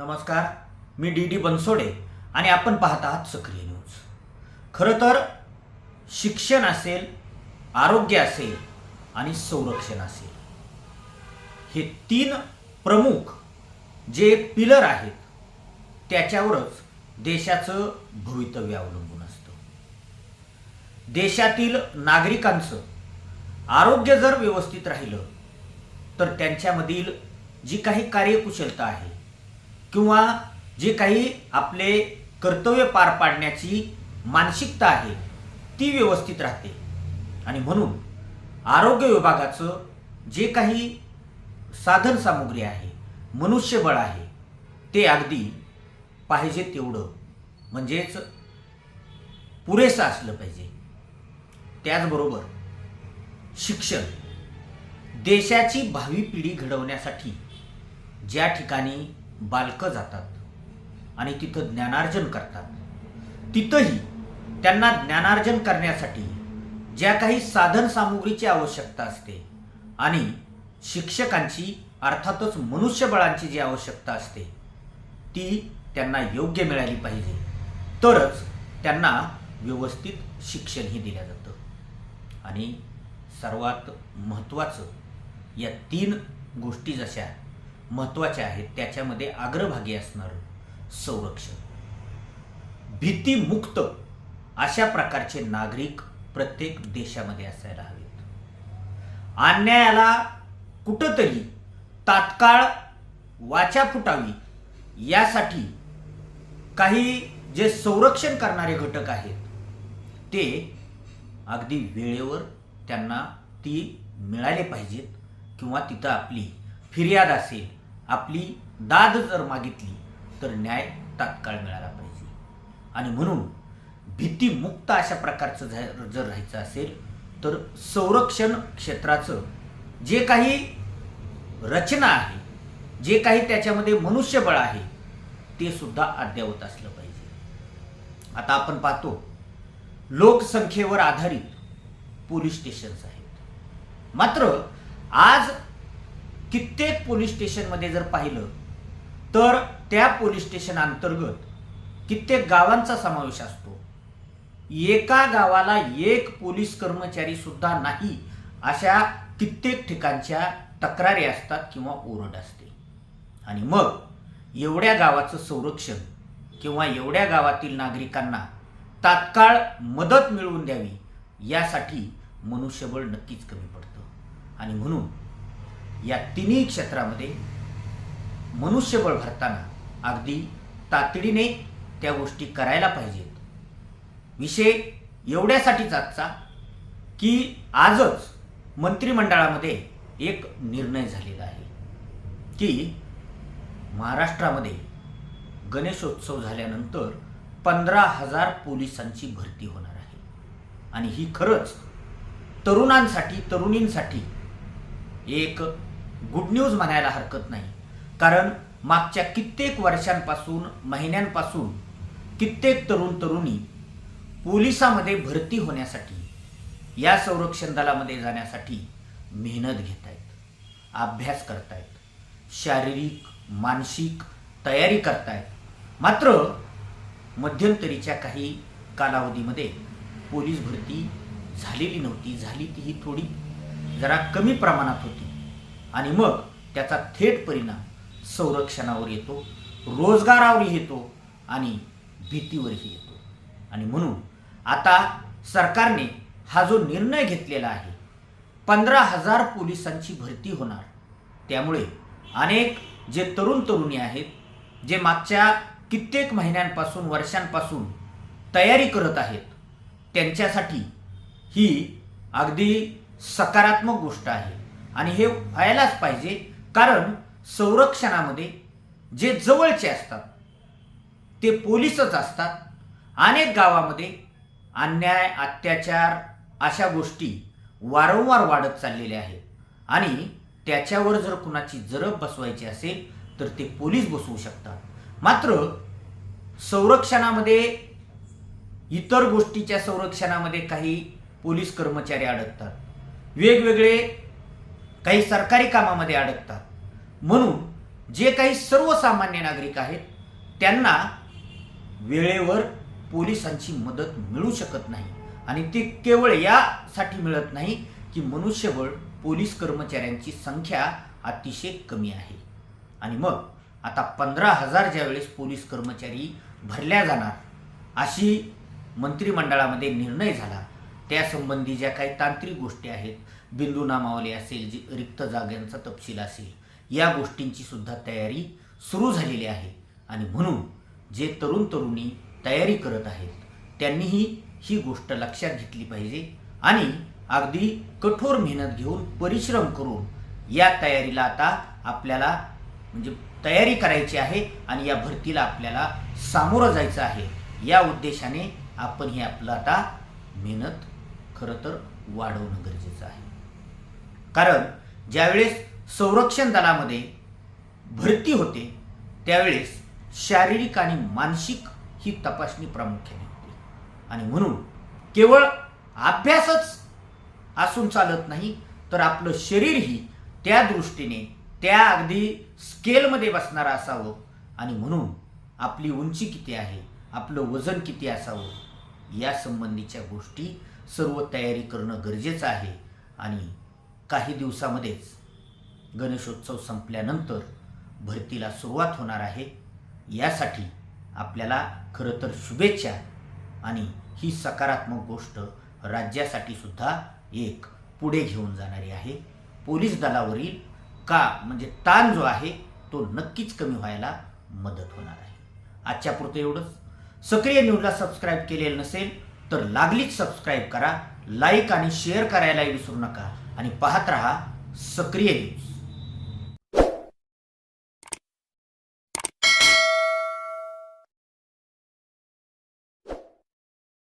नमस्कार मी D D Bansode आणि आपण पाहत आहात सक्रिय न्यूज. खरं तर शिक्षण असेल आरोग्य असेल आणि संरक्षण असेल. हे तीन प्रमुख जे पिलर आहेत त्याच्यावरच देशाचं भवितव्य अवलंबून असतं. देशातील नागरिकांचं आरोग्य जर व्यवस्थित राहिलं तर त्यांच्यामधील जी काही कार्यकुशलता आहे किंवा जे काही आपले कर्तव्य पार पाडण्याची मानसिकता आहे ती व्यवस्थित राहते. आणि म्हणून आरोग्य विभागाचं जे काही साधन सामुग्री आहे मनुष्यबळ आहे ते अगदी पाहिजे तेवढं. म्हणजेच पुरेसं असलं पाहिजे. त्याचबरोबर शिक्षण. देशाची भावी पिढी घडवण्यासाठी ज्या ठिकाणी बालकं जातात आणि तिथं ज्ञानार्जन करतात. तिथंही त्यांना ज्ञानार्जन करण्यासाठी ज्या काही साधन सामुग्रीची आवश्यकता असते आणि शिक्षकांची अर्थातच मनुष्यबळांची जी आवश्यकता असते ती त्यांना योग्य मिळाली पाहिजे. तरच त्यांना व्यवस्थित शिक्षणही दिलं जातं. आणि सर्वात महत्त्वाचं या तीन गोष्टी जशा महत्त्वाच्या आहेत त्याच्यामध्ये अग्रभागी असणारं संरक्षण. भीतीमुक्त अशा प्रकारचे नागरिक प्रत्येक देशामध्ये असायला हवेत. अन्यायाला कुठंतरी तात्काळ वाचा फुटावी यासाठी काही जे संरक्षण करणारे घटक आहेत ते अगदी वेळेवर त्यांना ती मिळाले पाहिजेत किंवा तिथं आपली फिर्याद असेल आपली दाद जर मागितली तर न्याय तात्काळ मिळाला पाहिजे. आणि म्हणून भीतीमुक्त अशा प्रकारचं जर जर राहायचं असेल तर संरक्षण क्षेत्राचं जे काही रचना आहे जे काही त्याच्यामध्ये मनुष्यबळ आहे ते सुद्धा अद्ययावत असलं पाहिजे. आता आपण पाहतो लोकसंख्येवर आधारित पोलीस स्टेशन्स आहेत. मात्र आज कित्येक पोलीस स्टेशनमध्ये जर पाहिलं तर त्या पोलीस स्टेशन अंतर्गत कित्येक गावांचा समावेश असतो. एका गावाला एक पोलीस कर्मचारी सुद्धा नाही अशा कित्येक ठिकाणच्या तक्रारी असतात किंवा ओरड असते. आणि मग एवढ्या गावाचं संरक्षण किंवा एवढ्या गावातील नागरिकांना तात्काळ मदत मिळवून द्यावी यासाठी मनुष्यबळ नक्कीच कमी पडतं. आणि म्हणून या तिन्ही क्षेत्रामध्ये मनुष्यबळ भरताना अगदी तातडीने त्या गोष्टी करायला पाहिजेत. विषय एवढ्यासाठीच आजचा की आजच मंत्रिमंडळामध्ये एक निर्णय झालेला आहे की महाराष्ट्रामध्ये गणेशोत्सव झाल्यानंतर पंधरा हजार पोलिसांची भरती होणार आहे. आणि ही खरंच तरुणांसाठी तरुणींसाठी एक गुड न्यूज म्हणायला हरकत नाही. कारण मागच्या कित्येक वर्षांपासून महिन्यांपासून कित्येक तरुण तरुणी पोलिसामध्ये भरती होण्यासाठी या संरक्षण दलामध्ये जाण्यासाठी मेहनत घेत आहेत अभ्यास करतायत शारीरिक मानसिक तयारी करतायत. मात्र मध्यंतरीच्या काही कालावधीमध्ये पोलीस भरती झालेली नव्हती झाली ती ही थोडी जरा कमी प्रमाणात होती. आणि मग त्याचा थेट परिणाम संरक्षणावर येतो रोजगारावरही येतो आणि भीतीवरही येतो. आणि म्हणून आता सरकारने हा जो निर्णय घेतलेला आहे पंधरा हजार पोलिसांची भरती होणार. त्यामुळे अनेक जे तरुण तरुणी आहेत जे मागच्या कित्येक महिन्यांपासून वर्षांपासून तयारी करत आहेत त्यांच्यासाठी ही अगदी सकारात्मक गोष्ट आहे. आणि हे व्हायलाच पाहिजे. कारण संरक्षणामध्ये जे जवळचे असतात ते पोलीसच असतात. अनेक गावामध्ये अन्याय अत्याचार अशा गोष्टी वारंवार वाढत चाललेल्या आहेत. आणि त्याच्यावर जर कुणाची जरब बसवायची असेल तर ते पोलीस बसवू शकतात. मात्र संरक्षणामध्ये इतर गोष्टीच्या संरक्षणामध्ये काही पोलीस कर्मचारी अडकतात. वेगवेगळे काही सरकारी कामामध्ये अडकतात. म्हणून जे काही सर्वसामान्य नागरिक आहेत त्यांना वेळेवर पोलिसांची मदत मिळू शकत नाही. आणि ते केवळ यासाठी मिळत नाही की मनुष्यबळ पोलीस कर्मचाऱ्यांची संख्या अतिशय कमी आहे. आणि मग आता पंधरा हजार ज्यावेळेस पोलीस कर्मचारी भरल्या जाणार अशी मंत्रिमंडळामध्ये निर्णय झाला. त्यासंबंधी ज्या काही तांत्रिक गोष्टी आहेत बिंदू नामावली असेल जी रिक्त जागांचा तपशील असेल या गोष्टींची सुद्धा तयारी सुरू झालेली आहे. आणि म्हणून जे तरुण तरुणी तयारी करत आहेत त्यांनीही ही गोष्ट लक्षात घेतली पाहिजे आणि अगदी कठोर मेहनत घेऊन परिश्रम करून या तयारीला आता आपल्याला म्हणजे तयारी करायची आहे आणि या भरतीला आपल्याला सामोरं जायचं आहे. या उद्देशाने आपण हे आपलं आता मेहनत खरं तर वाढवणं गरजेचं आहे. कारण ज्यावेळेस संरक्षण दलामध्ये भरती होते त्यावेळेस शारीरिक आणि मानसिक ही तपासणी प्रामुख्याने होती. आणि म्हणून केवळ अभ्यासच असून चालत नाही तर आपलं शरीरही त्या दृष्टीने त्या अगदी स्केलमध्ये बसणारं असावं. आणि म्हणून आपली उंची किती आहे आपलं वजन किती असावं या संबंधीच्या गोष्टी सर्व तयारी करणं गरजेचं आहे. आणि काही दिवसामध्येच गणेशोत्सव संपल्यानंतर भरतीला सुरुवात होणार आहे. यासाठी आपल्याला खरं तर शुभेच्छा आणि ही सकारात्मक गोष्ट राज्यासाठी सुद्धा एक पुढे घेऊन जाणारी आहे. पोलीस दलावरील का म्हणजे ताण जो आहे तो नक्कीच कमी व्हायला मदत होणार आहे. आजच्या पुरतं एवढंच. सक्रिय न्यूजला सबस्क्राईब केलेलं नसेल तर लागलीच सबस्क्राईब करा लाईक आणि शेअर करायलाही विसरू नका. आणि पाहत रहा सक्रिय न्यूज